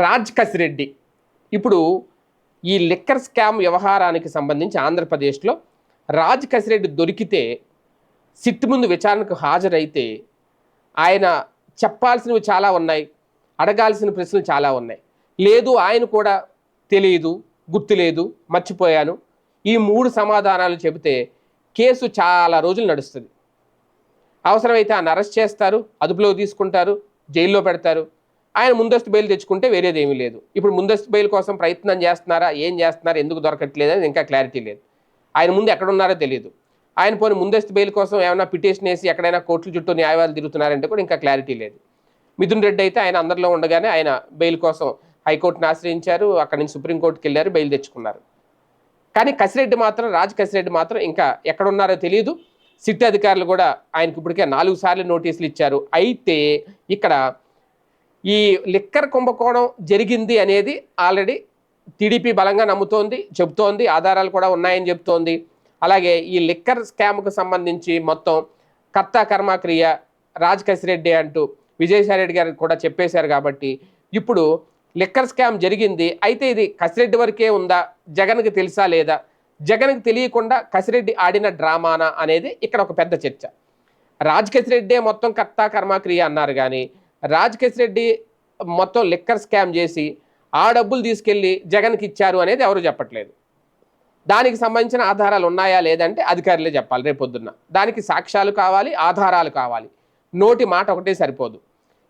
రాజ్ కసిరెడ్డి ఇప్పుడు ఈ liquor scam వ్యవహారానికి సంబంధించి ఆంధ్రప్రదేశ్లో రాజ్ కసిరెడ్డి దొరికితే సిట్ ముందు విచారణకు హాజరైతే ఆయన చెప్పాల్సినవి చాలా ఉన్నాయి అడగాల్సిన ప్రశ్నలు చాలా ఉన్నాయి. లేదు ఆయన కూడా తెలియదు గుర్తులేదు మర్చిపోయాను. ఈ మూడు సమాధానాలు చెబితే కేసు చాలా రోజులు నడుస్తుంది. అవసరమైతే ఆయన అరెస్ట్ చేస్తారు అదుపులో తీసుకుంటారు జైల్లో పెడతారు. ఆయన ముందస్తు బెయిల్ తెచ్చుకుంటే వేరేది ఏమీ లేదు. ఇప్పుడు ముందస్తు బెయిల్ కోసం ప్రయత్నం చేస్తున్నారా? ఏం చేస్తున్నారా? ఎందుకు దొరకట్లేదు అని ఇంకా క్లారిటీ లేదు. ఆయన ముందు ఎక్కడ ఉన్నారో తెలియదు ఆయన పోనీ ముందస్తు బెయిల్ కోసం ఏమైనా పిటిషన్ వేసి ఎక్కడైనా కోర్టుల చుట్టూ న్యాయవాదులు తిరుగుతున్నారంటే కూడా ఇంకా క్లారిటీ లేదు. మిథున్ రెడ్డి అయితే ఆయన అందరిలో ఉండగానే ఆయన బెయిల్ కోసం హైకోర్టును ఆశ్రయించారు. అక్కడి నుంచి సుప్రీంకోర్టుకి వెళ్ళారు బెయిల్ తెచ్చుకున్నారు. కానీ కసిరెడ్డి మాత్రం రాజ్ కసిరెడ్డి మాత్రం ఇంకా ఎక్కడున్నారో తెలియదు సిట్ అధికారులు కూడా ఆయనకి ఇప్పటికే నాలుగు సార్లు నోటీసులు ఇచ్చారు. అయితే ఇక్కడ ఈ లిక్కర్ కుంభకోణం జరిగింది అనేది ఆల్రెడీ టీడీపీ బలంగా నమ్ముతోంది చెబుతోంది ఆధారాలు కూడా ఉన్నాయని చెబుతోంది. అలాగే ఈ లిక్కర్ స్కామ్కు సంబంధించి మొత్తం కర్త కర్మక్రియ రాజ్ కసిరెడ్డి అంటూ విజయసాయిరెడ్డి గారు కూడా చెప్పేశారు కాబట్టి ఇప్పుడు లిక్కర్ స్కామ్ జరిగింది. అయితే ఇది కసిరెడ్డి వరకే ఉందా? జగన్కి తెలుసా లేదా? జగన్కి తెలియకుండా కసిరెడ్డి ఆడిన డ్రామానా అనేది ఇక్కడ ఒక పెద్ద చర్చ. రాజ్ కసిరెడ్డే మొత్తం కర్త కర్మక్రియ అన్నారు కానీ రాజ్ రెడ్డి మొత్తం లిక్కర్ స్కామ్ చేసి ఆ డబ్బులు తీసుకెళ్ళి జగన్కి ఇచ్చారు అనేది ఎవరు చెప్పట్లేదు. దానికి సంబంధించిన ఆధారాలు ఉన్నాయా లేదంటే అధికారులే చెప్పాలి రేపొద్దున్న. దానికి సాక్ష్యాలు కావాలి ఆధారాలు కావాలి. నోటి మాట ఒకటే సరిపోదు.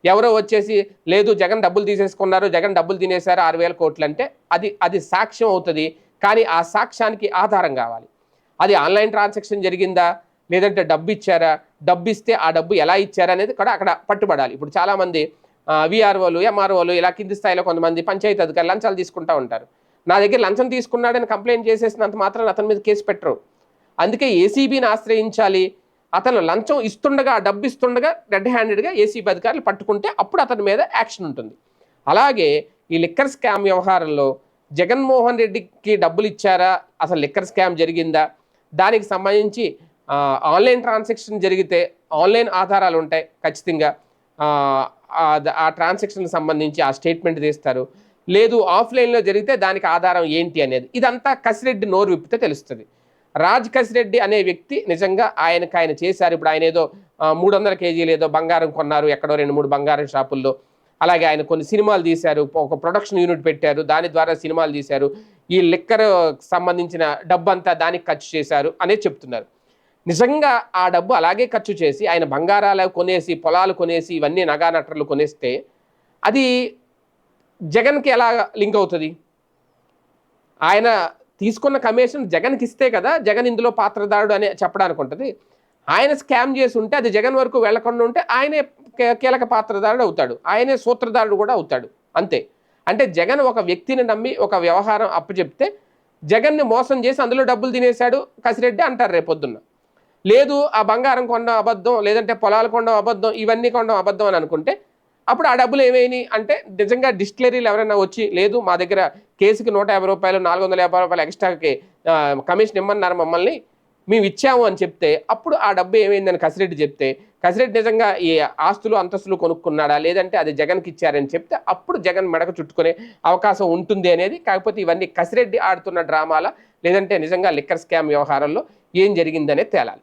ఎవరో వచ్చేసి లేదు జగన్ డబ్బులు తీసేసుకున్నారు జగన్ డబ్బులు తినేశారు ఆరు వేల కోట్లు అంటే అది అది సాక్ష్యం అవుతుంది. కానీ ఆ సాక్ష్యానికి ఆధారం కావాలి. అది ఆన్లైన్ ట్రాన్సాక్షన్ జరిగిందా? లేదంటే డబ్బు ఇచ్చారా డబ్బు ఇస్తే ఆ డబ్బు ఎలా ఇచ్చారా అనేది కూడా అక్కడ పట్టుబడాలి. ఇప్పుడు చాలామంది విఆర్ఓలు ఎంఆర్ఓలు ఇలా కింది స్థాయిలో కొంతమంది పంచాయతీ అధికారులు లంచాలు తీసుకుంటూ ఉంటారు. నా దగ్గర లంచం తీసుకున్నాడని కంప్లైంట్ చేసేసినంత మాత్రం అతని మీద కేసు పెట్టరు. అందుకే ఏసీబీని ఆశ్రయించాలి. అతను లంచం ఇస్తుండగా ఆ డబ్బు ఇస్తుండగా రెడ్ హ్యాండెడ్గా ఏసీబీ అధికారులు పట్టుకుంటే అప్పుడు అతని మీద యాక్షన్ ఉంటుంది. అలాగే ఈ లిక్కర్ స్కామ్ వ్యవహారంలో జగన్మోహన్ రెడ్డికి డబ్బులు ఇచ్చారా? అసలు లిక్కర్ స్కామ్ జరిగిందా? దానికి సంబంధించి ఆన్లైన్ ట్రాన్సాక్షన్ జరిగితే ఆన్లైన్ ఆధారాలు ఉంటాయి ఖచ్చితంగా. ఆ, ట్రాన్సాక్షన్కి ట్రాన్సాక్షన్ సంబంధించి ఆ స్టేట్మెంట్ తీస్తారు. లేదు ఆఫ్లైన్లో జరిగితే దానికి ఆధారం ఏంటి అనేది. ఇదంతా కసిరెడ్డి నోరు విప్పితే తెలుస్తుంది. రాజ్ కసిరెడ్డి అనే వ్యక్తి నిజంగా ఆయనకు ఆయన చేశారు. ఇప్పుడు ఆయన ఏదో మూడు వందల కేజీలు ఏదో బంగారం కొన్నారు ఎక్కడో రెండు మూడు బంగారం షాపుల్లో. అలాగే ఆయన కొన్ని సినిమాలు తీశారు. ఒక ప్రొడక్షన్ యూనిట్ పెట్టారు. దాని ద్వారా సినిమాలు తీశారు. ఈ లిక్కర్ సంబంధించిన డబ్బంతా దానికి ఖర్చు చేశారు అనేది చెప్తున్నారు. నిజంగా ఆ డబ్బు అలాగే ఖర్చు చేసి ఆయన బంగారాలు కొనేసి పొలాలు కొనేసి ఇవన్నీ నగా నట్రలు కొనేస్తే అది జగన్కి ఎలా లింక్ అవుతుంది? ఆయన తీసుకున్న కమిషన్ జగన్కి ఇస్తే కదా జగన్ ఇందులో పాత్రదారుడు అని చెప్పడానికి ఉంటుంది. ఆయన స్కామ్ చేసి ఉంటే అది జగన్ వరకు వెళ్ళకుండా ఉంటే ఆయనే కీలక పాత్రదారుడు అవుతాడు. ఆయనే సూత్రధారుడు కూడా అవుతాడు. అంతే. అంటే జగన్ ఒక వ్యక్తిని నమ్మి ఒక వ్యవహారం అప్పచెప్తే జగన్ని మోసం చేసి అందులో డబ్బులు తినేశాడు కసిరెడ్డి అంటారు రేపొద్దున్న. లేదు ఆ బంగారం కొనడం అబద్ధం లేదంటే పొలాలు కొనడం అబద్ధం ఇవన్నీ కొనడం అబద్ధం అని అనుకుంటే అప్పుడు ఆ డబ్బులు ఏమైనాయి అంటే నిజంగా డిస్టిలరీలు ఎవరైనా వచ్చి లేదు మా దగ్గర కేసుకి నూట యాభై రూపాయలు నాలుగు వందల యాభై రూపాయలు ఎక్స్ట్రాకి కమిషన్ ఇమ్మన్నారు మమ్మల్ని మేము ఇచ్చాము అని చెప్తే అప్పుడు ఆ డబ్బు ఏమైందని కసిరెడ్డి చెప్తే కసిరెడ్డి నిజంగా ఈ ఆస్తులు అంతస్తులు కొనుక్కున్నాడా? లేదంటే అది జగన్కి ఇచ్చారని చెప్తే అప్పుడు జగన్ మెడక చుట్టుకునే అవకాశం ఉంటుంది అనేది కాకపోతే ఇవన్నీ కసిరెడ్డి ఆడుతున్న డ్రామాల లేదంటే నిజంగా లిక్కర్ స్కామ్ వ్యవహారంలో ఏం జరిగిందనే తేలాలి.